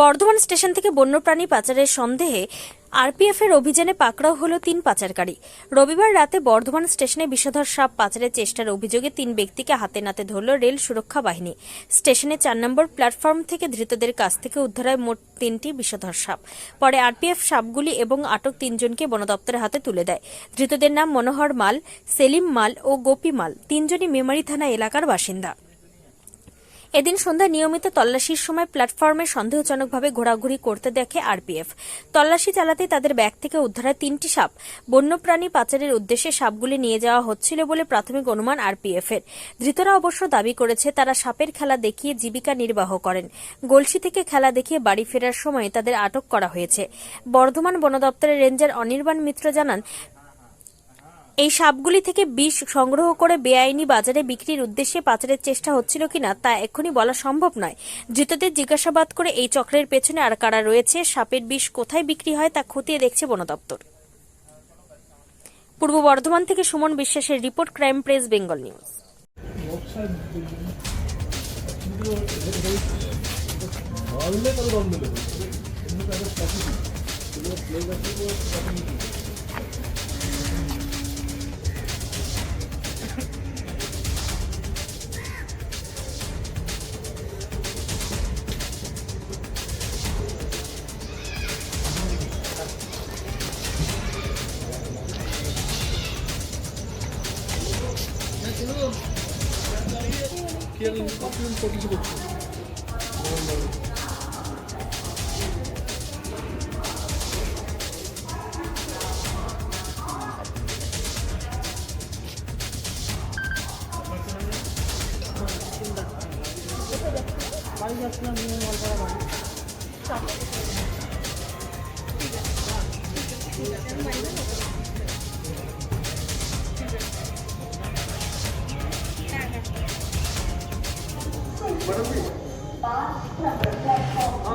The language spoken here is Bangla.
বর্ধমান স্টেশন থেকে বন্যপ্রাণী পাচারের সন্দেহে আরপিএফ এর অভিযানে পাকড়াও হলো তিন পাচারকারী। রবিবার রাতে বর্ধমান স্টেশনে বিষধর সাপ পাচারের চেষ্টার অভিযোগে তিন ব্যক্তিকে হাতে নাতে ধরল রেল সুরক্ষা বাহিনী। স্টেশনে চার নম্বর প্ল্যাটফর্ম থেকে ধৃতদের কাছ থেকে উদ্ধার হয় মোট তিনটি বিষধর সাপ। পরে আরপিএফ সাপগুলি এবং আটক তিনজনকে বন দপ্তরের হাতে তুলে দেয়। ধৃতদের নাম মনোহর মাল, সেলিম মাল ও গোপী মাল। তিনজনই মেমারি থানা এলাকার বাসিন্দা। এদিন সন্ধ্যায় নিয়মিত তল্লাশির সময় প্ল্যাটফর্মে সন্দেহজনকভাবে ঘোরাঘুরি করতে দেখে আরপিএফ। তল্লাশি চালাতে তাদের ব্যাগ থেকে উদ্ধার হয় তিনটি সাপ। বন্যপ্রাণী পাচারের উদ্দেশ্যে সাপগুলি নিয়ে যাওয়া হচ্ছিল বলে প্রাথমিক অনুমান আরপিএফ এর ধৃতরা অবশ্য দাবি করেছে, তারা সাপের খেলা দেখিয়ে জীবিকা নির্বাহ করেন। গলসি থেকে খেলা দেখিয়ে বাড়ি ফেরার সময় তাদের আটক করা হয়েছে। বর্ধমান বন দপ্তরের রেঞ্জার অনির্বাণ মিত্র জানান এই সাপগুলি থেকে বিষ সংগ্রহ করে বেআইনি বাজারে বিক্রির উদ্দেশ্যে পাচারের চেষ্টা হচ্ছিল কিনা তা এক্ষুনি বলা সম্ভব নয়। ধৃতদের জিজ্ঞাসাবাদ করে এই চক্রের পেছনে আর কারা রয়েছে, সাপের বিষ কোথায় বিক্রি হয় তা খতিয়ে দেখছে বন দপ্তর। পূর্ব বর্ধমান থেকে সুমন বিশ্বাসের report, crime press, Bengal news. 지금 비약인 커피는 또 25초. 많이 잡히면 얼마나 많이 madam ji पाँच नंबर प्लेटफॉर्म